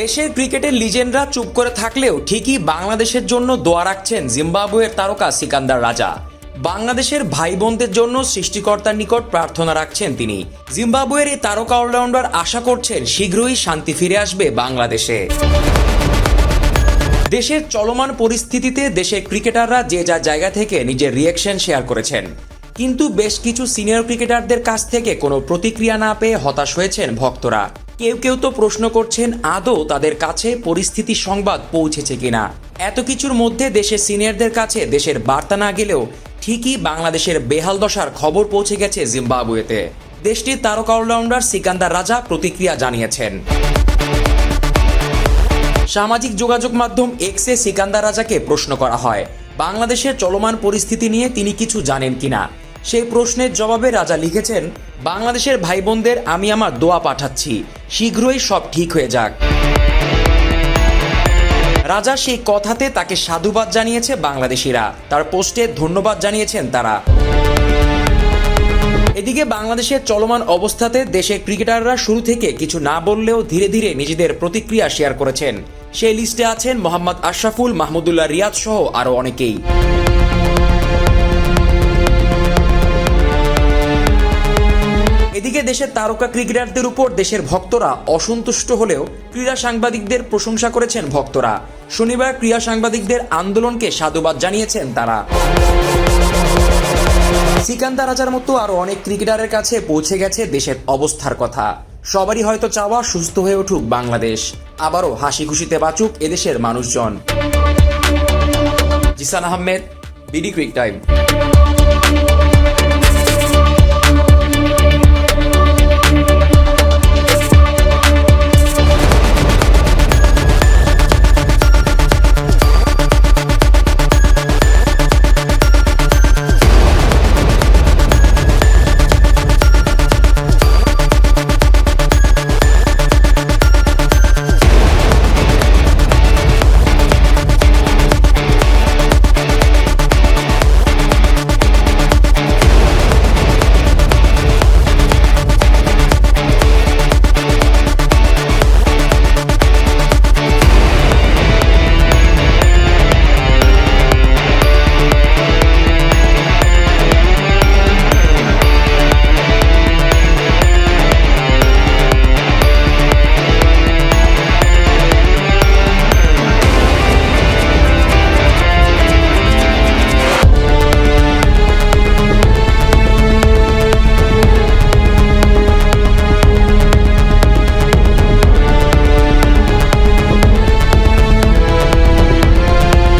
দেশের ক্রিকেটের লিজেন্ডরা চুপ করে থাকলেও ঠিকই বাংলাদেশের জন্য দোয়া রাখছেন জিম্বাবুয়ের তারকা সিকান্দার রাজা। বাংলাদেশের ভাই বোনদের জন্য সৃষ্টিকর্তার নিকট প্রার্থনা রাখছেন তিনি। জিম্বাবুয়ের এই তারকা অলরাউন্ডার আশা করছেন শীঘ্রই শান্তি ফিরে আসবে বাংলাদেশে। দেশের চলমান পরিস্থিতিতে দেশের ক্রিকেটাররা যে যা জায়গা থেকে নিজের রিয়েকশন শেয়ার করেছেন। কিন্তু বেশ কিছু সিনিয়র ক্রিকেটারদের কাছ থেকে কোনো প্রতিক্রিয়া না পেয়ে হতাশ হয়েছেন ভক্তরা। কেউ কেউ তো প্রশ্ন করছেন, আদৌ তাদের কাছে পরিস্থিতি সংবাদ পৌঁছেছে কিনা? এত কিছুর মধ্যে দেশের সিনিয়রদের কাছে দেশের বার্তা না গেলেও ঠিকই বাংলাদেশের বেহাল দশার খবর পৌঁছে গেছে জিম্বাবুয়েতে। দেশটির তারকা অলরাউন্ডার সিকান্দার রাজা প্রতিক্রিয়া জানিয়েছেন। সামাজিক যোগাযোগ মাধ্যম এক্সে সিকান্দার রাজাকে প্রশ্ন করা হয়, বাংলাদেশের চলমান পরিস্থিতি নিয়ে তিনি কিছু জানেন কিনা? সেই প্রশ্নের জবাবে রাজা লিখেছেন, বাংলাদেশের ভাই বোনদের আমি আমার দোয়া পাঠাচ্ছি। শীঘ্রই সব ঠিক হয়ে যাক। রাজা সেই কথাতে তাকে সাধুবাদ জানিয়েছে বাংলাদেশিরা। তার পোস্টে ধন্যবাদ জানিয়েছেন তারা। এদিকে বাংলাদেশের চলমান অবস্থাতে দেশের ক্রিকেটাররা শুরু থেকে কিছু না বললেও ধীরে ধীরে নিজেদের প্রতিক্রিয়া শেয়ার করেছেন। সেই লিস্টে আছেন মোহাম্মদ আশরাফুল, মাহমুদুল্লাহ রিয়াদ সহ আরও অনেকেই। এদিকে দেশের তারকা ক্রিকেটারদের উপর দেশের ভক্তরা অসন্তুষ্ট হলেও ক্রীড়া সাংবাদিকদের প্রশংসা করেছেন ভক্তরা। শনিবার ক্রীড়া সাংবাদিকদের আন্দোলনকে সাধুবাদ জানিয়েছেন তারা। সিকান্দার রাজার মতো আরও অনেক ক্রিকেটারের কাছে পৌঁছে গেছে দেশের অবস্থার কথা। সবারই হয়তো চাওয়া সুস্থ হয়ে উঠুক বাংলাদেশ। আবারও হাসি খুশিতে বাঁচুক এদেশের মানুষজন। Jisan Ahmed, BD quick time.